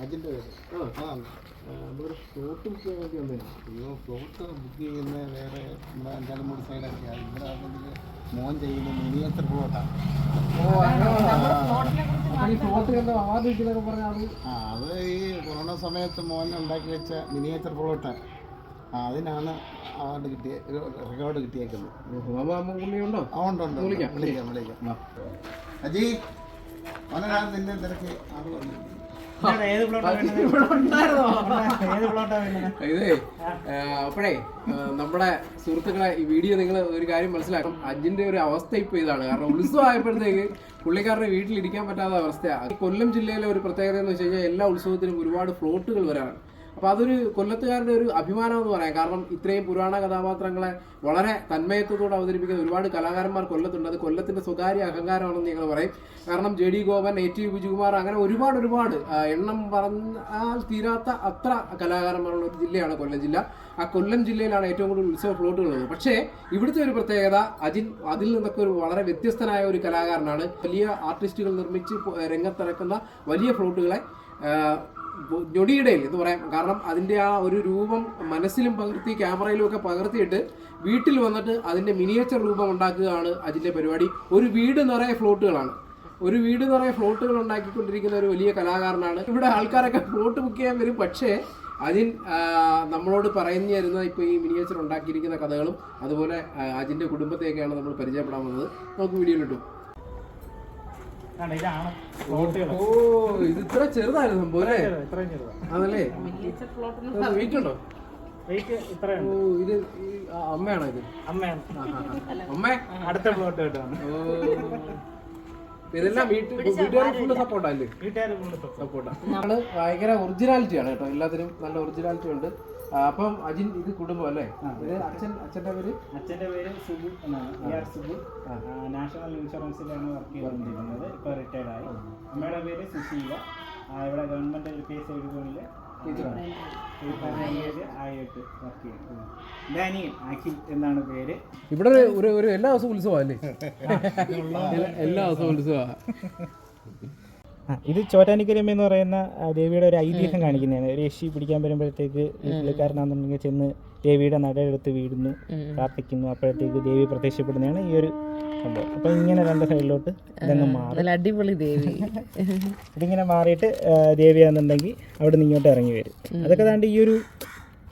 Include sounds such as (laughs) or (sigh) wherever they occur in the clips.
അജിന്റെ float book ചെയ്യാൻ വേണ്ടി വന്നേ അയ്യോ ഫ്ലോട്ട് ബുക്ക് ചെയ്യുന്ന വേറെ നമ്മുടെ അഞ്ചാലമൂട് സൈഡൊക്കെയാണ് ഇവിടെ ആണെങ്കിൽ മോൻ ചെയ്യുന്ന ഫ്ലോട്ടാണ് അത് ആ. ഈ കൊറോണ സമയത്ത് മോൻ ഉണ്ടാക്കി വെച്ച മിനിയേച്ചർ ഫ്ലോട്ട് ആ അതിനാണ് അവാർഡ് കിട്ടിയ റെക്കോർഡ് കിട്ടിയേക്കുന്നത്. ഉണ്ട് ഉണ്ട് വിളിക്കാം. വിളിക്കാം വിളിക്കാം. അജി. മോനെ നിന്നെ? ഇതേ അപ്പോഴേ ആ, നമ്മുടെ സുഹൃത്തുക്കളെ ഈ വീഡിയോ നിങ്ങൾ ഒരു കാര്യം മനസ്സിലാക്കും. അജിന്റെ ഒരു അവസ്ഥ ഇപ്പൊ ഇതാണ്. കാരണം ഉത്സവം ആയപ്പോഴത്തേക്ക് പുള്ളിക്കാരുടെ വീട്ടിലിരിക്കാൻ പറ്റാത്ത അവസ്ഥയാണ് കൊല്ലം ജില്ലയിലെ ഒരു പ്രത്യേകത എന്ന് വെച്ച് കഴിഞ്ഞാൽ എല്ലാ ഉത്സവത്തിനും ഒരുപാട് ഫ്ലോട്ടുകൾ വരാണ് അപ്പോൾ അതൊരു കൊല്ലത്തുകാരുടെ ഒരു അഭിമാനം എന്ന് പറയാം. കാരണം ഇത്രയും പുരാണ കഥാപാത്രങ്ങളെ വളരെ തന്മയത്വത്തോടെ അവതരിപ്പിക്കുന്ന ഒരുപാട് കലാകാരന്മാർ കൊല്ലത്തുണ്ട്. അത് കൊല്ലത്തിന്റെ സ്വകാര്യ അഹങ്കാരമാണെന്ന് ഞങ്ങൾ പറയും. കാരണം J D Gopan A T Bijukumar അങ്ങനെ ഒരുപാട് ഒരുപാട് എണ്ണം പറഞ്ഞാൽ തീരാത്ത അത്ര കലാകാരന്മാരുള്ള ഒരു ജില്ലയാണ് കൊല്ലം ജില്ല. ആ കൊല്ലം ജില്ലയിലാണ് ഏറ്റവും കൂടുതൽ ഉത്സവ ഫ്ലോട്ടുകൾ ഉള്ളത് പക്ഷേ ഇവിടുത്തെ ഒരു പ്രത്യേകത അജിൻ അതിൽ നിന്നൊക്കെ ഒരു വളരെ വ്യത്യസ്തനായ ഒരു കലാകാരനാണ്. വലിയ ആർട്ടിസ്റ്റുകൾ നിർമ്മിച്ച് രംഗത്തിറക്കുന്ന വലിയ ഫ്ലോട്ടുകളെ ഞൊടിയിടയിൽ എന്ന് പറയാം. കാരണം അതിന്റെ ആ ഒരു രൂപം മനസ്സിലും പകർത്തി ക്യാമറയിലും ഒക്കെ പകർത്തിയിട്ട് വീട്ടിൽ വന്നിട്ട് അതിന്റെ മിനിയേച്ചർ രൂപം ഉണ്ടാക്കുകയാണ് അതിന്റെ പരിപാടി. ഒരു വീട് നിറയെ ഫ്ലോട്ടുകളാണ്. ഒരു വീട് നിറയെ ഫ്ലോട്ടുകൾ ഉണ്ടാക്കിക്കൊണ്ടിരിക്കുന്ന ഒരു വലിയ കലാകാരനാണ്. ഇവിടെ ആൾക്കാരൊക്കെ ഫ്ലോട്ട് ബുക്ക് ചെയ്യാൻ വരും. പക്ഷേ അതിൻ നമ്മളോട് പറഞ്ഞു തരുന്ന ഇപ്പോൾ ഈ മിനിയേച്ചർ ഉണ്ടാക്കിയിരിക്കുന്ന കഥകളും അതുപോലെ അജിന്റെ കുടുംബത്തെയൊക്കെയാണ് നമ്മൾ പരിചയപ്പെടാൻ വന്നത്. നമുക്ക് വീഡിയോയിലിട്ടു ഇതാണ് ഓ ഇത് ഇത്ര ചെറുതായിരുന്നു സംഭവം അല്ലേ? ഇത്രയും ചെറുതാണ് അതല്ലേ വെയിറ്റ് ഉണ്ടോ? വെയിറ്റ് ഇത്രയുണ്ട്. ഓ ഇത് ഈ ആ, അമ്മയാണോ ഇത്? അമ്മയാണ്. അമ്മേ? അടുത്ത ഫ്ലോട്ട് കിട്ടുകയാണ് ഓ. ഇതെല്ലാം വീട്ടിൽ വീട്ടുകാർ ഫുള്ള് സപ്പോർട്ടല്ലേ വീട്ടുകാർ കൊടുത്തു സപ്പോർട്ടാ. നമ്മൾ ഭയങ്കര ഒറിജിനാലിറ്റി ആണ് കേട്ടോ. എല്ലാത്തിനും നല്ല ഒറിജിനാലിറ്റി ഉണ്ട്. അപ്പം അജിൻ ഇത് കുടുംബം അല്ലേ? ഇത് അച്ഛൻ അച്ഛന്റെ പേര്? അച്ഛന്റെ പേര് സുബു എന്നാണ്. V R Subu. ആ, നാഷണൽ ഇൻഷുറൻസിലാണ് വർക്ക് ചെയ്തുകൊണ്ടിരിക്കുന്നത്. ഇപ്പോൾ റിട്ടയർഡ് ആയി. അമ്മയുടെ പേര് സുശീല. ഇവിടെ ഗവൺമെന്റ് എൽ പി എസ് അനിയൻ എന്നാണ് പേര്. ഇവിടെ ഒരു- ഒരു എല്ലാ ദിവസവും ഉത്സവമല്ലേ എല്ലാ ദിവസവും ഉത്സവമാണ് (laughs) ഇത് ചോറ്റാനിക്കരമ്മ എന്ന് പറയുന്ന ദേവിയുടെ ഒരു ഐതിഹ്യം കാണിക്കുന്നതാണ്. ഒരു യക്ഷി പിടിക്കാൻ വരുമ്പോഴത്തേക്ക് വീട്ടിലേക്കാരനാണെന്നുണ്ടെങ്കിൽ ചെന്ന് ദേവിയുടെ നടയെടുത്ത് വീഴുന്നു പ്രാർത്ഥിക്കുന്നു. അപ്പോഴത്തേക്ക് ദേവി പ്രത്യക്ഷപ്പെടുന്നതാണ് ഈ ഒരു സംഭവം. അപ്പൊ ഇങ്ങനെ രണ്ട് സൈഡിലോട്ട് ഇതങ്ങ് മാറും. അടിപൊളി ദേവി. (laughs) ഇതിങ്ങനെ മാറിയിട്ട് ദേവിയാണെന്നുണ്ടെങ്കിൽ അവിടെ നിന്ന് ഇങ്ങോട്ട് ഇറങ്ങി വരും. അതൊക്കെ താണ്ട് ഈ ഒരു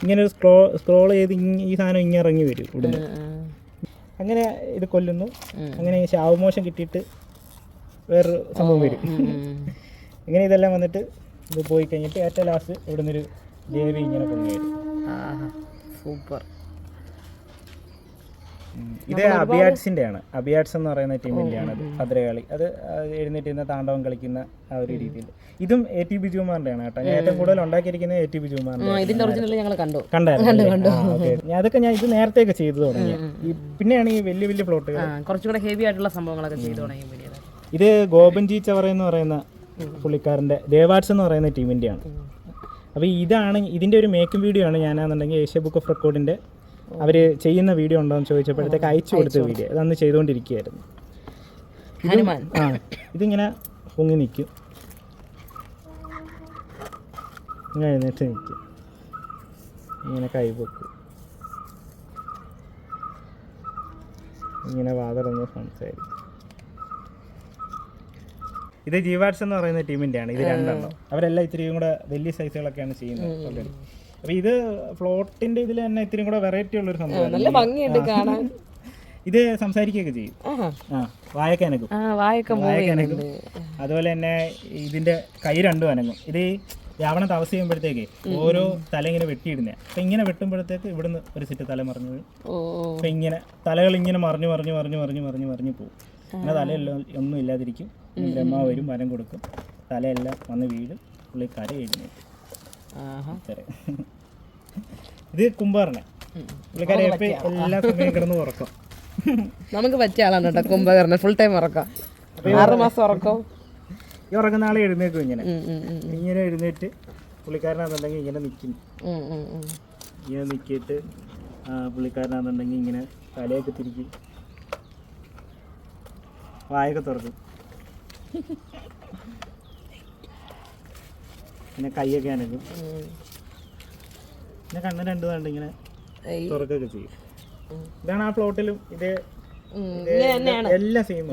ഇങ്ങനെ ഒരു സ്ക്രോ സ്ക്രോൾ ചെയ്ത് ഈ സാധനം ഇങ്ങനെ ഇറങ്ങി വരും ഇവിടുന്ന്. അങ്ങനെ ഇത് കൊല്ലുന്നു. അങ്ങനെ ശാവമോശം കിട്ടിയിട്ട് വേറൊരു സംഭവം വരും. (laughs) ഇങ്ങനെ ഇതെല്ലാം വന്നിട്ട് ഇത് പോയി കഴിഞ്ഞിട്ട് ഏറ്റവും ലാസ്റ്റ് ഇവിടെ നിന്നൊരു ദേവി ഇങ്ങനെ പൊങ്ങി വരും സൂപ്പർ. ഇത് അബിയാഡ്സിന്റെ ആണ് അബിയാഡ്സ് എന്ന് പറയുന്ന ടീമിന്റെ ആണ് അത് ഭദ്രകാളി. അത് എഴുന്നേറ്റിരുന്ന താണ്ഡവം കളിക്കുന്ന ആ ഒരു രീതിയിൽ. ഇതും എ ടി ബി ജുമാറിന്റെ ആണ് കേട്ടോ. ഞാൻ ഏറ്റവും കൂടുതൽ ഉണ്ടാക്കിയിരിക്കുന്നത് എ ടി ബി ജുമാറിന്റെ കണ്ടു. കണ്ടായിരുന്നു അതൊക്കെ ഞാൻ ഇത് നേരത്തെയൊക്കെ ചെയ്തു തുടങ്ങി. പിന്നെയാണ് ഈ വലിയ വലിയ പ്ലോട്ടുകൾ കുറച്ചുകൂടെ ഹെവി ആയിട്ടുള്ള സംഭവങ്ങളൊക്കെ ചെയ്തു തുടങ്ങി ഇത് ഗോപൻജി ചവറ എന്ന് പറയുന്ന പുള്ളിക്കാരന്റെ ദേവാർട്സ് എന്ന് പറയുന്ന ടീമിന്റെയാണ്. അപ്പോൾ ഇതാണ് ഇതിന്റെ ഒരു മേക്കിംഗ് വീഡിയോ ആണ് ഞാനാണെന്നുണ്ടെങ്കിൽ ഏഷ്യ ബുക്ക് ഓഫ് റെക്കോർഡിന്റെ അവർ ചെയ്യുന്ന വീഡിയോ ഉണ്ടോ എന്ന് ചോദിച്ചപ്പോഴത്തേക്ക് അയച്ചു കൊടുത്ത വീഡിയോ. അതന്ന് ചെയ്തുകൊണ്ടിരിക്കുകയായിരുന്നു. ആ ഇതിങ്ങനെ പൊങ്ങി നിൽക്കും. ഇങ്ങനെ എഴുന്നേറ്റ് നിൽക്കും. ഇങ്ങനെ കൈ പൊക്കും. ഇങ്ങനെ വാതറന്ന് സംസാരിക്കും ഇത് ജീവാട്സ് എന്ന് പറയുന്ന ടീമിന്റെയാണ്. ഇത് രണ്ടെണ്ണം. അവരെല്ലാം ഇത്തിരിയും കൂടെ വലിയ സൈസുകളൊക്കെയാണ് ചെയ്യുന്നത്. അപ്പൊ ഇത് ഫ്ലോട്ടിന്റെ ഇതിൽ തന്നെ ഇത്തിരി കൂടെ വെറൈറ്റി ഉള്ളൊരു നല്ല സംഭവം ഭംഗിയുണ്ട് കാണാൻ. (laughs) ഇത് സംസാരിക്കുകയൊക്കെ ചെയ്യും. ആ വായൊക്കെ വായക്കാനൊക്കെ അതുപോലെ തന്നെ ഇതിന്റെ കൈ രണ്ടും അനങ്ങും. ഇത് രാവണ തപസ് ചെയ്യുമ്പോഴത്തേക്ക് ഓരോ തല ഇങ്ങനെ വെട്ടിയിടുന്നെ അപ്പൊ ഇങ്ങനെ വെട്ടുമ്പോഴത്തേക്ക് ഇവിടുന്ന് ഒരു സെറ്റ് തല മറിഞ്ഞു വീഴും. അപ്പൊ ഇങ്ങനെ തലകൾ ഇങ്ങനെ മറിഞ്ഞു മറിഞ്ഞു മറിഞ്ഞു മറിഞ്ഞു മറിഞ്ഞു മറിഞ്ഞു പോകും അങ്ങനെ തലയെല്ലാം ഒന്നും ഇല്ലാതിരിക്കും. ബ്രഹ്മാവ് വരും വരം കൊടുക്കും. തലയെല്ലാം വന്ന് വീഴും. പുള്ളി കര എഴുന്നേറ്റ്. ഇത് കുംഭാറിനെ പുള്ളിക്കാരെ എല്ലാ സമയം കിടന്ന് ഉറക്കം. നമുക്ക് പറ്റിയ ആളാണ് കേട്ടോ കുംഭകർണൻ. ഫുൾ ടൈം ഉറക്കം. ആറ് മാസം ഉറക്കം. ഈ ഉറങ്ങുന്ന ആളെ എഴുന്നേക്കും ഇങ്ങനെ. ഇങ്ങനെ എഴുന്നേറ്റ് പുള്ളിക്കാരനാണെന്നുണ്ടെങ്കിൽ ഇങ്ങനെ നിൽക്കും. ഇങ്ങനെ നിൽക്കിയിട്ട് പുള്ളിക്കാരനാണെന്നുണ്ടെങ്കിൽ ഇങ്ങനെ തലയൊക്കെ തിരിക്കും. വായൊക്കെ തുറക്കും. പിന്നെ കൈയൊക്കെ അനക്കും പിന്നെ കണ്ണ് രണ്ടു കണ്ട് ഇങ്ങനെ തുറക്കൊക്കെ ചെയ്യും. ഇതാണ് ആ പ്ലോട്ടിലും ഇതേ എല്ലാം സെയിം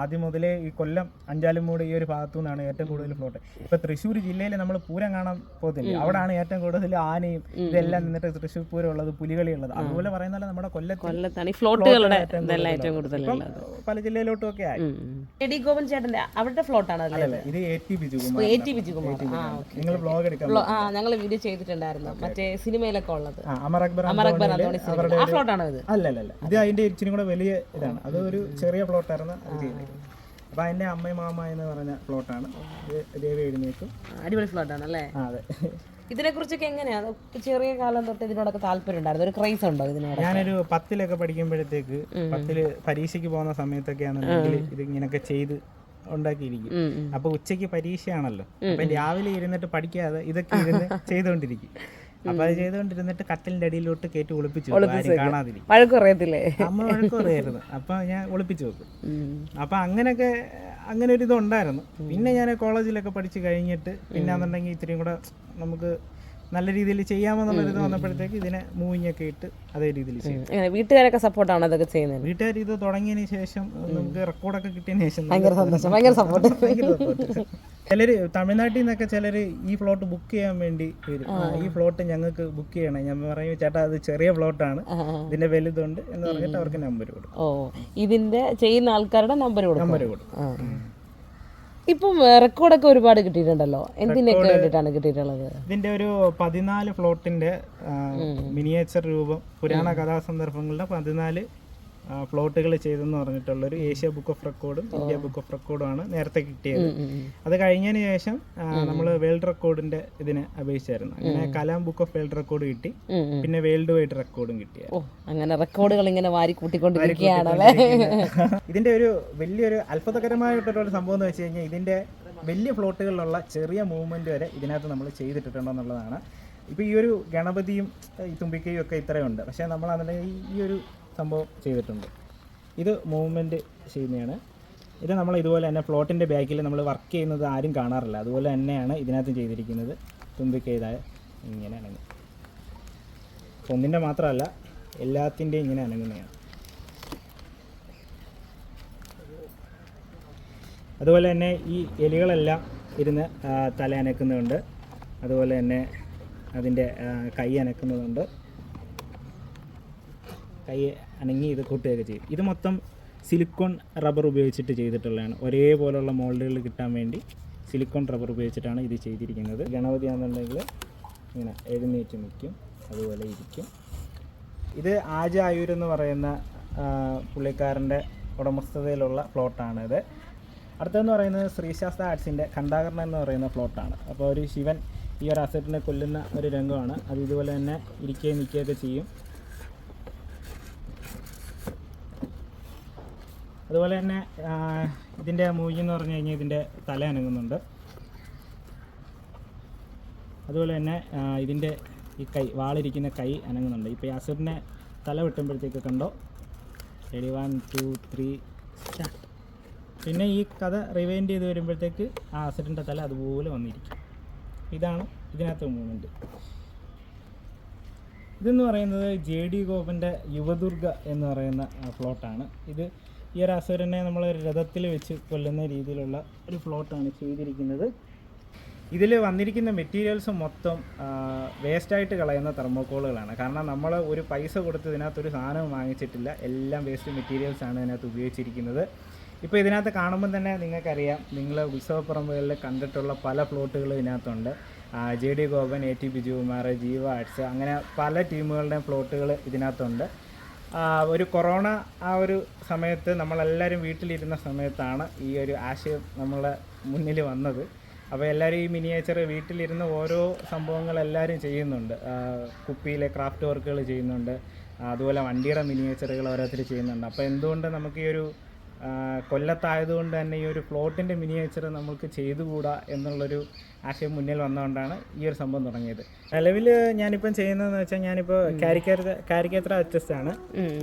ആദ്യം മുതലേ ഈ കൊല്ലം അഞ്ചാലുമൂട് ഈ ഒരു ഭാഗത്തു നിന്നാണ് ഏറ്റവും കൂടുതൽ ഫ്ലോട്ട് ഇപ്പൊ തൃശ്ശൂർ ജില്ലയിൽ നമ്മൾ പൂരം കാണാൻ പോകത്തില്ല? അവിടാണ് ഏറ്റവും കൂടുതൽ ആനയും ഇതെല്ലാം നിന്നിട്ട് തൃശ്ശൂർ പൂരം ഉള്ളത് പുലികളി ഉള്ളത്. അതുപോലെ പറയുന്ന പോലെ നമ്മുടെ കൊല്ലത്ത് കൊല്ലത്താണ്. ഫ്ലോട്ടുകളുടെ ഏറ്റവും കൂടുതലുള്ളത് പല ജില്ലയിലോട്ടും ഒക്കെ ആയി. എടി ഗോപൻ ചേട്ടന്റെ അവിടുത്തെ ഫ്ലോട്ടാണ് അല്ലേ ഇത്? A T Bijukumar A T Bijukumar നിങ്ങൾ ബ്ലോഗ് എടുക്കാം ആ ഞങ്ങൾ വീഡിയോ ചെയ്തിട്ടുണ്ടായിരുന്നു. മറ്റേ സിനിമയിലൊക്കെ ഉള്ളത്. അമർ അക്ബർ അമർ അക്ബർ അവരുടെ ആ ഫ്ലോട്ടാണോ ഇത്? അല്ല ഇത് അതിന്റെ ഇച്ചിരി കൂടെ വലിയ ഇതാണ്. അത് ഒരു ചെറിയ പ്ലോട്ടായിരുന്നു അത് ചെയ്തിരിക്കുന്നത് അപ്പൊ അതിന്റെ അമ്മ മാമ എന്ന് പറഞ്ഞ പ്ലോട്ടാണ് ദേവി എഴുന്നേക്കും അടിപൊളി ഫ്ലോട്ടാണ് അല്ലേ അതെ. ഇതിനെ കുറിച്ചൊക്കെ എങ്ങനെയാണ് ചെറിയ കാലം തൊട്ട് ഇതിനോടൊക്കെ താല്പര്യം ഉണ്ടായിരുന്നു. ഒരു ക്രൈസ് ഉണ്ടോ ഇതിനോട് ഞാനൊരു പത്തിലൊക്കെ പഠിക്കുമ്പോഴത്തേക്ക് പത്തിൽ പരീക്ഷയ്ക്ക് പോകുന്ന സമയത്തൊക്കെ ആണെന്നുണ്ടെങ്കിൽ ഇത് ഇങ്ങനെയൊക്കെ ചെയ്ത് ഉണ്ടാക്കിയിരിക്കും. അപ്പൊ ഉച്ചയ്ക്ക് പരീക്ഷയാണല്ലോ. അപ്പൊ രാവിലെ ഇരുന്നിട്ട് പഠിക്കാതെ ഇതൊക്കെ ഇരുന്ന് (laughs) ചെയ്തുകൊണ്ടിരിക്കും അപ്പൊ അത് ചെയ്തുകൊണ്ടിരുന്നിട്ട് കട്ടിലിന്റെ അടിയിലോട്ട് കയറ്റി ഒളിപ്പിച്ചു കാണാതിരിക്കും. വഴക്ക് പറയത്തില്ലേ? അമ്മ വഴക്ക് പറയായിരുന്നു. അപ്പൊ ഞാൻ ഒളിപ്പിച്ചു നോക്കും. അപ്പൊ അങ്ങനെയൊക്കെ അങ്ങനെ ഒരു ഇതുണ്ടായിരുന്നു. പിന്നെ ഞാൻ കോളേജിലൊക്കെ പഠിച്ചു കഴിഞ്ഞിട്ട് പിന്നെ ഇത്രയും കൂടെ നമുക്ക് നല്ല രീതിയിൽ ചെയ്യാമെന്നുള്ളൊരു ഇത് വന്നപ്പോഴത്തേക്ക് ഇതിനെ മൂവിങ് ഒക്കെ ഇട്ട് അതേ രീതിയിൽ ചെയ്യും വീട്ടുകാരൊക്കെ സപ്പോർട്ടാണ് അതൊക്കെ ചെയ്യുന്നത്? വീട്ടുകാർ ഇത് തുടങ്ങിയതിന് ശേഷം നമുക്ക് റെക്കോർഡൊക്കെ കിട്ടിയതിന് ശേഷം ഭയങ്കര സന്തോഷം. ഭയങ്കര സപ്പോർട്ട്. ചിലര് തമിഴ്നാട്ടിൽ നിന്നൊക്കെ ചിലര് ഈ ഫ്ലോട്ട് ബുക്ക് ചെയ്യാൻ വേണ്ടി വരും. ഈ ഫ്ലോട്ട് ഞങ്ങൾക്ക് ബുക്ക് ചെയ്യണം. ഞാൻ പറയും ചേട്ടാ അത് ചെറിയ ഫ്ലോട്ടാണ് ഇതിന്റെ വലുതുണ്ട് എന്ന് പറഞ്ഞിട്ട് അവർക്ക് നമ്പർ കൊടുക്കും. ഓ ഇതിന്റെ ചെയ്യുന്ന ആൾക്കാരുടെ നമ്പർ കൊടുക്കും. നമ്പർ കൊടുക്കും. ഇപ്പം റെക്കോർഡൊക്കെ ഒരുപാട് കിട്ടിയിട്ടുണ്ടല്ലോ? എന്തിനൊക്കെ വേണ്ടിയിട്ടാണ് കിട്ടിയിട്ടുള്ളത്? ഇതിന്റെ ഒരു പതിനാല് ഫ്ലോട്ടിന്റെ മിനിയേച്ചർ രൂപം പുരാണ കഥാ കഥാസന്ദർഭങ്ങളുടെ പതിനാല് ഫ്ലോട്ടുകൾ ചെയ്തെന്ന് പറഞ്ഞിട്ടുള്ള ഒരു ഏഷ്യ ബുക്ക് ഓഫ് റെക്കോർഡും ഇന്ത്യ ബുക്ക് ഓഫ് റെക്കോർഡും ആണ് നേരത്തെ കിട്ടിയത്. അത് കഴിഞ്ഞതിന് ശേഷം നമ്മൾ വേൾഡ് റെക്കോർഡിന്റെ ഇതിന് അപേക്ഷിച്ചായിരുന്നു. അങ്ങനെ Kalam book of world record കിട്ടി. പിന്നെ വേൾഡ് വൈഡ് റെക്കോർഡും കിട്ടിയ ഓ അങ്ങനെ റെക്കോർഡുകൾ ഇങ്ങനെ വാരി കൂട്ടിക്കൊണ്ടിരിക്കുകയാണല്ലേ ഇതിന്റെ ഒരു വലിയൊരു അത്ഭുതകരമായിട്ടുള്ള ഒരു സംഭവം എന്ന് വെച്ച് കഴിഞ്ഞാൽ ഇതിന്റെ വലിയ ഫ്ലോട്ടുകളിലുള്ള ചെറിയ മൂവ്മെന്റ് വരെ ഇതിനകത്ത് നമ്മൾ ചെയ്തിട്ടുണ്ടെന്നുള്ളതാണ് ഇപ്പോൾ ഈ ഒരു ഗണപതിയും ഈ തുമ്പിക്കയും ഒക്കെ ഇത്രയുണ്ട്. പക്ഷേ നമ്മൾ അതിന്റെ ഈ ഒരു സംഭവം ചെയ്തിട്ടുണ്ട്. ഇത് മൂവ്മെന്റ് ചെയ്യുന്നതാണ് ഇത് നമ്മൾ ഇതുപോലെ തന്നെ ഫ്ലോട്ടിന്റെ ബാക്കിൽ നമ്മൾ വർക്ക് ചെയ്യുന്നത് ആരും കാണാറില്ല. അതുപോലെ തന്നെയാണ് ഇതിനകത്ത് ചെയ്തിരിക്കുന്നത്. തുമ്പിക്ക ഇതായ ഇങ്ങനെ അനങ്ങും. ഒന്നിന്റെ മാത്രമല്ല എല്ലാത്തിന്റെയും ഇങ്ങനെ അനങ്ങുന്നതാണ്. അതുപോലെ തന്നെ ഈ എലികളെല്ലാം ഇരുന്ന് തല അനക്കുന്നുണ്ട് അതുപോലെ തന്നെ അതിന്റെ കൈ അനക്കുന്നതുണ്ട് കൈ അനങ്ങി ഇത് കൂട്ടുകയൊക്കെ ചെയ്യും. ഇത് മൊത്തം സിലിക്കോൺ റബ്ബർ ഉപയോഗിച്ചിട്ട് ചെയ്തിട്ടുള്ളതാണ്. ഒരേപോലുള്ള മോൾഡുകൾ കിട്ടാൻ വേണ്ടി സിലിക്കോൺ റബ്ബർ ഉപയോഗിച്ചിട്ടാണ് ഇത് ചെയ്തിരിക്കുന്നത്. ഗണപതി ആണെന്നുണ്ടെങ്കിൽ ഇങ്ങനെ എഴുന്നേറ്റ് നിൽക്കും. അതുപോലെ ഇരിക്കും. ഇത് ആജ ആയൂർ എന്ന് പറയുന്ന പുള്ളിക്കാരന്റെ ഉടമസ്ഥതയിലുള്ള പ്ലോട്ടാണിത് അടുത്തതെന്ന് പറയുന്നത് ശ്രീശാസ്ത്ര ആർട്സിന്റെ കണ്ടാകരണം എന്ന് പറയുന്ന പ്ലോട്ടാണ് അപ്പോൾ ഒരു ശിവൻ ഈ ഒരു അസറ്റിനെ കൊല്ലുന്ന ഒരു രംഗമാണ്. അത് ഇതുപോലെ തന്നെ ഇരിക്കുകയും നിൽക്കുകയൊക്കെ ചെയ്യും. അതുപോലെ തന്നെ ഇതിന്റെ എന്ന് പറഞ്ഞു കഴിഞ്ഞാൽ ഇതിന്റെ തല അനങ്ങുന്നുണ്ട്. അതുപോലെ തന്നെ ഇതിന്റെ ഈ കൈ വാളിരിക്കുന്ന കൈ അനങ്ങുന്നുണ്ട്. ഇപ്പോൾ ഈ അസുറിനെ തല വെട്ടുമ്പോഴത്തേക്ക് കണ്ടോ? Ready one two three start പിന്നെ ഈ കഥ റിവൈൻഡ് ചെയ്ത് വരുമ്പോഴത്തേക്ക് ആ അസുറിന്റെ തല അതുപോലെ വന്നിരിക്കും. ഇതാണ് ഇതിനകത്ത് മൂവ്മെന്റ് ഇതെന്ന് പറയുന്നത് ജെ ഡി ഗോപന്റെ യുവദുർഗ എന്ന് പറയുന്ന ഫ്ലോട്ടാണ് ഇത് ഈ ഒരു അസുരനെ നമ്മൾ രഥത്തിൽ വെച്ച് കൊല്ലുന്ന രീതിയിലുള്ള ഒരു ഫ്ലോട്ടാണ് ചെയ്തിരിക്കുന്നത്. ഇതിൽ വന്നിരിക്കുന്ന മെറ്റീരിയൽസ് മൊത്തം വേസ്റ്റായിട്ട് കളയുന്ന തെർമോക്കോളുകളാണ്. കാരണം നമ്മൾ ഒരു പൈസ കൊടുത്ത് ഇതിനകത്തൊരു സാധനം വാങ്ങിച്ചിട്ടില്ല. എല്ലാം വേസ്റ്റ് മെറ്റീരിയൽസാണ് ഇതിനകത്ത് ഉപയോഗിച്ചിരിക്കുന്നത്. ഇപ്പോൾ ഇതിനകത്ത് കാണുമ്പോൾ തന്നെ നിങ്ങൾക്കറിയാം നിങ്ങൾ ഉത്സവപ്പറമ്പുകളിൽ കണ്ടിട്ടുള്ള പല ഫ്ലോട്ടുകളും ഇതിനകത്തുണ്ട്. J D Gopan A T Bijukumar Jeeva arts അങ്ങനെ പല ടീമുകളുടെയും ഫ്ലോട്ടുകൾ ഇതിനകത്തുണ്ട്. ഒരു കൊറോണ ആ ഒരു സമയത്ത് നമ്മളെല്ലാവരും വീട്ടിലിരുന്ന സമയത്താണ് ഈ ഒരു ആശയം നമ്മളെ മുന്നിൽ വന്നത്. അപ്പോൾ എല്ലാവരും ഈ മിനിയേച്ചർ വീട്ടിലിരുന്ന് ഓരോ സംഭവങ്ങൾ എല്ലാവരും ചെയ്യുന്നുണ്ട്. കുപ്പിയിലെ ക്രാഫ്റ്റ് വർക്കുകൾ ചെയ്യുന്നുണ്ട്. അതുപോലെ വണ്ടിയുടെ മിനിയേച്ചറുകൾ ഓരോരുത്തർ ചെയ്യുന്നുണ്ട്. അപ്പോൾ എന്തുകൊണ്ട് നമുക്ക് ഈ ഒരു കൊല്ലത്തായതുകൊണ്ട് തന്നെ ഈ ഒരു ഫ്ലോട്ടിന്റെ മിനിയേച്ചർ നമുക്ക് ചെയ്തുകൂടാ എന്നുള്ളൊരു ആശയം മുന്നിൽ വന്നുകൊണ്ടാണ് ഈ ഒരു സംഭവം തുടങ്ങിയത്. നിലവിൽ ഞാനിപ്പം ചെയ്യുന്നതെന്ന് വെച്ചാൽ ഞാനിപ്പോൾ കാരിക്കേച്ചർ കാരിക്കേച്ചർ ആർട്ടിസ്റ്റാണ് ആണ്.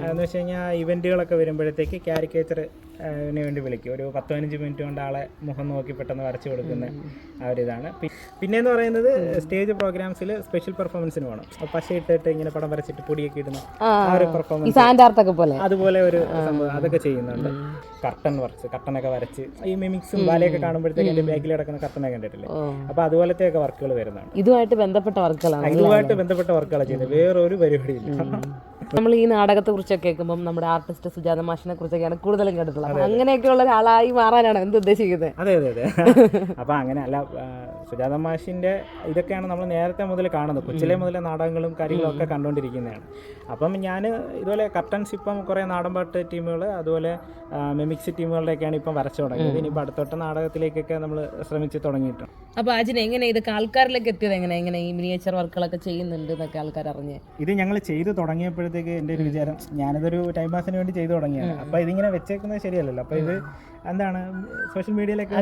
എന്ന് വെച്ച് കഴിഞ്ഞാൽ ഇവന്റുകളൊക്കെ വരുമ്പോഴത്തേക്ക് കാരിക്കേച്ചർ വേണ്ടി വിളിക്കും. ഒരു പത്ത് പതിനഞ്ച് മിനിറ്റ് കൊണ്ട് ആളെ മുഖം നോക്കി പെട്ടെന്ന് വരച്ചു കൊടുക്കുന്ന ആ ഒരു ഇതാണ്. പിന്നെ പിന്നെന്ന് പറയുന്നത് സ്റ്റേജ് പ്രോഗ്രാംസിൽ സ്പെഷ്യൽ പെർഫോമൻസിന് പോകണം പശ ഇട്ടിട്ട് ഇങ്ങനെ പടം വരച്ചിട്ട് പൊടിയൊക്കെ ഇടുന്ന ആ ഒരു പെർഫോമൻസ് പോലെ. അതുപോലെ ഒരു സംഭവം അതൊക്കെ ചെയ്യുന്നുണ്ട്. കർട്ടൺ വരച്ച് കർട്ടനൊക്കെ വരച്ച്. ഈ മിമിക്സും ബാലയൊക്കെ കാണുമ്പോഴത്തേക്ക് എന്റെ ബാക്കിൽ കിടക്കുന്ന കർട്ടനൊക്കെ കണ്ടിട്ടില്ലേ? അപ്പോൾ അതുപോലത്തെ ഒക്കെ വർക്കുകൾ വരുന്നതാണ് ഇതുമായിട്ട് ബന്ധപ്പെട്ട വർക്കുകളാണ് ഇതുമായിട്ട് ബന്ധപ്പെട്ട വർക്കുകളാണ് ചെയ്യുന്നത്. വേറൊരു പരിപാടിയില്ല. നമ്മൾ ഈ നാടകത്തെ കുറിച്ചൊക്കെ കേൾക്കുമ്പോൾ നമ്മുടെ ആർട്ടിസ്റ്റ് സുജാത മാഷിനെ കുറിച്ചൊക്കെയാണ് കൂടുതലും കേട്ടിട്ടുള്ളത്. അങ്ങനെയൊക്കെയുള്ള ഒരാളായി മാറാനാണ് എന്ത് ഉദ്ദേശിക്കുന്നത്? അതെ അതെ അതെ. അപ്പൊ അങ്ങനെ അല്ല സുജാത മാഷിന്റെ ഇതൊക്കെയാണ് നമ്മൾ നേരത്തെ മുതൽ കാണുന്നത്. കൊച്ചിലെ മുതലേ നാടകങ്ങളും കാര്യങ്ങളും ഒക്കെ കണ്ടുകൊണ്ടിരിക്കുന്നതാണ് അപ്പം ഞാൻ ഇതുപോലെ കർട്ടൻസ് ഇപ്പം കുറേ നാടൻപാട്ട് ടീമുകൾ അതുപോലെ മെമിക്സ് ടീമുകളുടെയൊക്കെയാണ് ഇപ്പം വരച്ചു തുടങ്ങിയത്. ഇനിയിപ്പോൾ അടുത്തോട്ട നാടകത്തിലേക്കൊക്കെ നമ്മൾ ശ്രമിച്ച് തുടങ്ങിയിട്ടുണ്ട്. അപ്പൊ അജിന് എങ്ങനെ ഇതൊക്കെ ആൾക്കാരിലേക്ക് എത്തിയത്? എങ്ങനെ എങ്ങനെ ഈ മിനിയേച്ചർ വർക്കുകളൊക്കെ ചെയ്യുന്നുണ്ട് എന്നൊക്കെ ആൾക്കാർ അറിഞ്ഞ് ഇത് ഞങ്ങൾ ചെയ്തു തുടങ്ങിയപ്പോഴത്തേക്ക് എന്റെ ഒരു വിചാരം ഞാനിതൊരു ടൈം പാസിന് വേണ്ടി ചെയ്തു തുടങ്ങിയാണ് അപ്പോൾ ഇതിങ്ങനെ വെച്ചേക്കുന്നത് ശരിയല്ലല്ലോ. അപ്പോൾ ഇത് എന്താണ് സോഷ്യൽ മീഡിയയിലൊക്കെ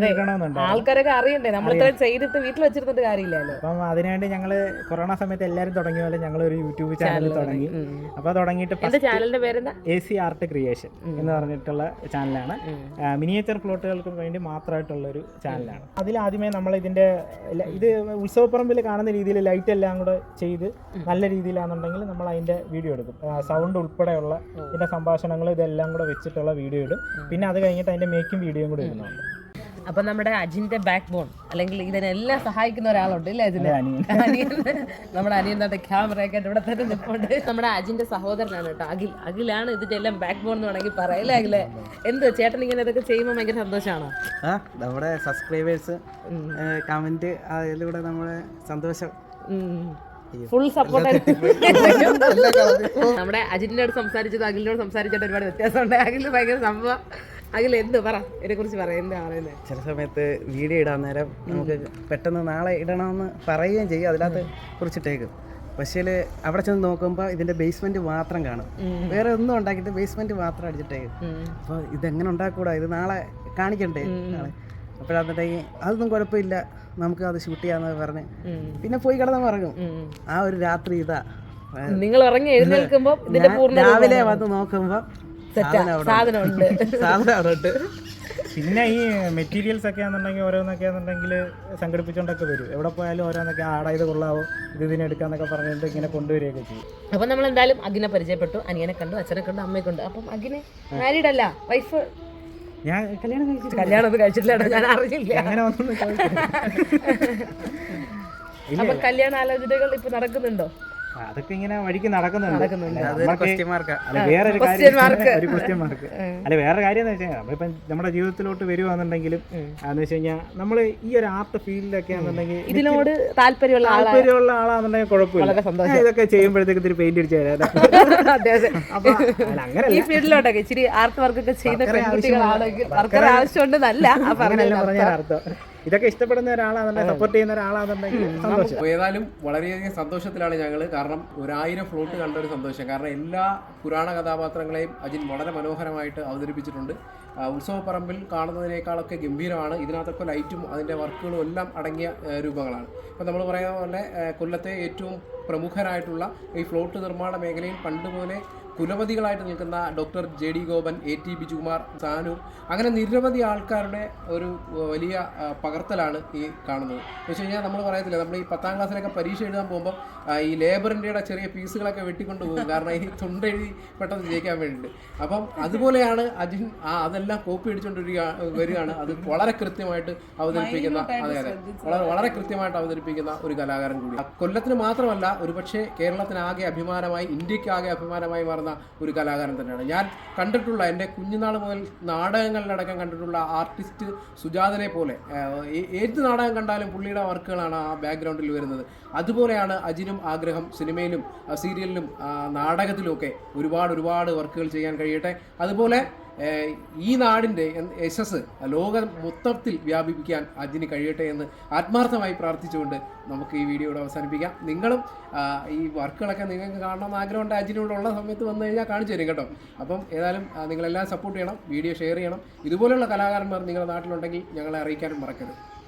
ആൾക്കാരൊക്കെ അറിയണ്ടേ? നമ്മൾ ഇത്രയും ചെയ്തിട്ട് വീട്ടിൽ വെച്ചിരുന്നിട്ട് കാര്യമില്ലല്ലോ. അപ്പം അതിനുവേണ്ടി ഞങ്ങൾ കൊറോണ സമയത്ത് എല്ലാവരും തുടങ്ങിയ പോലെ ഞങ്ങൾ ഒരു യൂട്യൂബ് ചാനൽ തുടങ്ങി. അപ്പോൾ തുടങ്ങിയിട്ട് ചാനലിന്റെ പേരെന്താ? എ സി ആർട്ട് ക്രിയേഷൻ എന്ന് പറഞ്ഞിട്ടുള്ള ചാനലാണ് മിനിയേച്ചർ പ്ലോട്ടുകൾക്ക് വേണ്ടി മാത്രമായിട്ടുള്ള ഒരു ചാനലാണ് അതിൽ ആദ്യമേ നമ്മൾ ഇതിന്റെ ഇത് ഉത്സവപ്പറമ്പിൽ കാണുന്ന രീതിയിൽ ലൈറ്റ് എല്ലാം കൂടെ ചെയ്ത് നല്ല രീതിയിലാണെന്നുണ്ടെങ്കിൽ നമ്മൾ അതിന്റെ വീഡിയോ എടുക്കും. സൗണ്ട് ഉൾപ്പെടെയുള്ള ഇതിന്റെ സംഭാഷണങ്ങൾ ഇതെല്ലാം കൂടെ വെച്ചിട്ടുള്ള വീഡിയോ ഇടും. പിന്നെ അത് കഴിഞ്ഞിട്ട് അതിന്റെ മേക്കും വീഡിയോയും കൂടെ വരുന്നുണ്ട് അപ്പൊ നമ്മുടെ അജിന്റെ ബാക്ക് ബോൺ അല്ലെങ്കിൽ ഇതിനെല്ലാം സഹായിക്കുന്ന ഒരാളുണ്ട് അല്ലേ അജിന്റെ അനിയൻ. അനിയൻ. നമ്മുടെ അനിയൻ ക്യാമറ ഒക്കെ ഇവിടെ തന്നെ നിൽപ്പുണ്ട് നമ്മുടെ അജിന്റെ സഹോദരനാണ് കേട്ടോ അഖിൽ. അഖിലാണ് ഇതിന്റെ എല്ലാം ബാക്ക് ബോൺ എന്ന് വേണമെങ്കിൽ പറയല്ലേ അഖിലെ? എന്ത് ചേട്ടൻ ഇങ്ങനെ ഇതൊക്കെ ചെയ്യുമ്പോൾ ഭയങ്കര സന്തോഷമാണോ നമ്മുടെ സബ്സ്ക്രൈബേഴ്സ് കമന്റ് അതിലൂടെ നമ്മുടെ സന്തോഷം. ഫുൾ സപ്പോർട്ട് നമ്മുടെ അജിന്റെ അടുത്ത് സംസാരിച്ചത് അഖിലിനോട് സംസാരിച്ചിട്ട് ഒരുപാട് വ്യത്യാസമുണ്ട്. അഖിൽ ഭയങ്കര സംഭവം. അഖിൽ എന്ത് പറ? ഇതിനെ കുറിച്ച് പറ എന്താ പറയുന്നത് ചില സമയത്ത് വീഡിയോ ഇടാൻ നേരം നമുക്ക് പെട്ടെന്ന് നാളെ ഇടണമെന്ന് പറയുകയും ചെയ്യും. അതിനകത്ത് കുറിച്ചിട്ടേക്കും. പക്ഷേ അവിടെ ചെന്ന് നോക്കുമ്പോൾ ഇതിന്റെ ബേസ്മെന്റ് മാത്രം കാണും. വേറെ ഒന്നും ഉണ്ടാക്കിയിട്ട് ബേസ്മെന്റ് മാത്രം അടിച്ചിട്ടേക്കും. അപ്പോൾ ഇതെങ്ങനെ ഉണ്ടാക്കൂടാ? ഇത് നാളെ കാണിക്കണ്ടേ? അപ്പോഴത്തേക്ക് അതൊന്നും കുഴപ്പമില്ല. നമുക്ക് അത് ഷൂട്ട് ചെയ്യാന്ന് പറഞ്ഞ് പിന്നെ പോയി കിടന്ന് ഇറങ്ങും ആ ഒരു രാത്രി ഇതാ. നിങ്ങൾ ഇറങ്ങി എഴുന്നേൽക്കുമ്പോൾ രാവിലെ വന്ന് നോക്കുമ്പോ സാധനം അവിടെ ഉണ്ട്. (laughs) സാധനം അവിടെ ഉണ്ട്. പിന്നെ ഈ മെറ്റീരിയൽസ് ഒക്കെ ആണെന്നുണ്ടെങ്കിൽ ഓരോന്നൊക്കെ ആണെന്നുണ്ടെങ്കിൽ സംഘടിപ്പിച്ചുകൊണ്ടൊക്കെ വരും. എവിടെ പോയാലും ഓരോന്നൊക്കെ ആടാ ഇത് കൊള്ളാവോ? ഇത് ഇതിനെ എടുക്കാന്നൊക്കെ പറഞ്ഞിട്ട് ഇങ്ങനെ കൊണ്ടുവരികയൊക്കെ ചെയ്യും. അപ്പൊ നമ്മൾ എന്തായാലും അഗ്നെ പരിചയപ്പെട്ടു. അനിയനെ കണ്ടു അച്ഛനെ കണ്ടു അമ്മയെ കണ്ടു. അപ്പം അഗ്നെ മാരീഡ് അല്ല വൈഫ് ഞാൻ കല്യാണം കല്യാണം ഒന്നും കഴിച്ചിട്ടില്ല ഞാൻ അറിഞ്ഞില്ല. അങ്ങനെ വന്നു (laughs) അപ്പൊ കല്യാണ ആലോചനകൾ ഇപ്പൊ നടക്കുന്നുണ്ടോ? അതൊക്കെ ഇങ്ങനെ വഴിക്ക് നടക്കുന്നുണ്ട്. അതൊരു നമ്മൾക്ക് ക്വസ്റ്റ്യൻ മാർക്കാ അല്ല വേറൊരു കാര്യം (laughs) ഒരു ക്വസ്റ്റ്യൻ മാർക്ക് അല്ല വേറെ കാര്യം എന്ന് വെച്ചാൽ നമ്മളിപ്പം നമ്മുടെ ജീവിതത്തിലോട്ട് വരുവാന്നുണ്ടെങ്കിലും എന്ന് വെച്ച് കഴിഞ്ഞാൽ നമ്മൾ ഈ ഒരു ആർട്ട് ഫീൽഡിലൊക്കെ ആണെന്നുണ്ടെങ്കിൽ ഇതിനോട് താല്പര്യമുള്ള താല്പര്യമുള്ള ആളാണെന്നുണ്ടെങ്കിൽ കുഴപ്പമില്ല. ഇതൊക്കെ ചെയ്യുമ്പോഴത്തേക്ക് ഇത്തിരി പെയിന്റ് അടിച്ചു തരാം. (laughs) ഈ ഫീൽഡിലോട്ടൊക്കെ ഇച്ചിരി ആർട്ട് വർക്ക് ഒക്കെ ചെയ്യുന്ന പെൺകുട്ടികളാണെങ്കിൽ വർക്കർ ആവശ്യമുണ്ടെന്നല്ല പറഞ്ഞാൽ അർത്ഥം. ഇതൊക്കെ ഇഷ്ടപ്പെടുന്ന ഒരാളാണെന്നുണ്ടെങ്കിൽ സപ്പോർട്ട് ചെയ്യുന്ന ഒരാളാണെന്നുണ്ടെങ്കിൽ സന്തോഷം. ഏതായാലും വളരെയധികം സന്തോഷത്തിലാണ് ഞങ്ങൾ കാരണം ഒരായിരം ഫ്ലോട്ട് കണ്ട ഒരു സന്തോഷം. കാരണം എല്ലാ പുരാണ കഥാപാത്രങ്ങളെയും അജിൻ വളരെ മനോഹരമായിട്ട് അവതരിപ്പിച്ചിട്ടുണ്ട്. ഉത്സവപ്പറമ്പിൽ കാണുന്നതിനേക്കാളൊക്കെ ഗംഭീരമാണ്. ഇതിനകത്തൊക്കെ ലൈറ്റും അതിന്റെ വർക്കുകളും എല്ലാം അടങ്ങിയ രൂപങ്ങളാണ്. ഇപ്പം നമ്മൾ പറയുന്ന പോലെ കൊല്ലത്തെ ഏറ്റവും പ്രമുഖരായിട്ടുള്ള ഈ ഫ്ലോട്ട് നിർമ്മാണ മേഖലയിൽ പണ്ട് മുതലേ കുലപതികളായിട്ട് നിൽക്കുന്ന doctor J D Gopan A T Bijukumar Sanu അങ്ങനെ നിരവധി ആൾക്കാരുടെ ഒരു വലിയ പകർത്തലാണ് ഈ കാണുന്നത്. എന്ന് വെച്ച് കഴിഞ്ഞാൽ നമ്മൾ പറയത്തില്ല നമ്മൾ ഈ പത്താം ക്ലാസ്സിലൊക്കെ പരീക്ഷ എഴുതാൻ പോകുമ്പോൾ ഈ ലേബർ ഇന്ത്യയുടെ ചെറിയ പീസുകളൊക്കെ വെട്ടിക്കൊണ്ട് പോകും. കാരണം ഈ തൊണ്ടെഴുതി പെട്ടെന്ന് ജയിക്കാൻ വേണ്ടിയിട്ട്. അപ്പം അതുപോലെയാണ് അജിൻ ആ അതെല്ലാം കോപ്പി അടിച്ചുകൊണ്ട് വരികയാണ്. അത് വളരെ കൃത്യമായിട്ട് അവതരിപ്പിക്കുന്ന അതെ അതെ. വളരെ വളരെ കൃത്യമായിട്ട് അവതരിപ്പിക്കുന്ന ഒരു കലാകാരൻ കൂടി കൊല്ലത്തിന് മാത്രമല്ല ഒരുപക്ഷെ കേരളത്തിനാകെ അഭിമാനമായി ഇന്ത്യക്കാകെ അഭിമാനമായി മാറുന്ന ഒരു കലാകാരൻ തന്നെയാണ്. ഞാൻ കണ്ടിട്ടുള്ള എന്റെ കുഞ്ഞുനാൾ മുതൽ നാടകങ്ങളിലടക്കം കണ്ടിട്ടുള്ള ആർട്ടിസ്റ്റ് സുജാതനെ പോലെ ഏത് നാടകം കണ്ടാലും പുള്ളിയുടെ വർക്കുകളാണ് ആ ബാക്ക്ഗ്രൗണ്ടിൽ വരുന്നത്. അതുപോലെയാണ് അജിനും ആഗ്രഹം സിനിമയിലും സീരിയലിലും നാടകത്തിലും ഒക്കെ ഒരുപാട് ഒരുപാട് വർക്കുകൾ ചെയ്യാൻ കഴിയട്ടെ. അതുപോലെ ഈ നാടിന്റെ യശസ് ലോകം മൊത്തത്തിൽ വ്യാപിപ്പിക്കാൻ അജിന് കഴിയട്ടെ എന്ന് ആത്മാർത്ഥമായി പ്രാർത്ഥിച്ചുകൊണ്ട് നമുക്ക് ഈ വീഡിയോ ഇവിടെ അവസാനിപ്പിക്കാം. നിങ്ങളും ഈ വർക്കുകളൊക്കെ നിങ്ങൾക്ക് കാണണമെന്ന് ആഗ്രഹമുണ്ട്. അജിനോട് ഉള്ള സമയത്ത് വന്നു കഴിഞ്ഞാൽ കാണിച്ചു തരും കേട്ടോ. അപ്പം ഏതായാലും നിങ്ങളെല്ലാം സപ്പോർട്ട് ചെയ്യണം വീഡിയോ ഷെയർ ചെയ്യണം. ഇതുപോലെയുള്ള കലാകാരന്മാർ നിങ്ങളുടെ നാട്ടിലുണ്ടെങ്കിൽ ഞങ്ങളെ അറിയിക്കാനും മറക്കരുത്.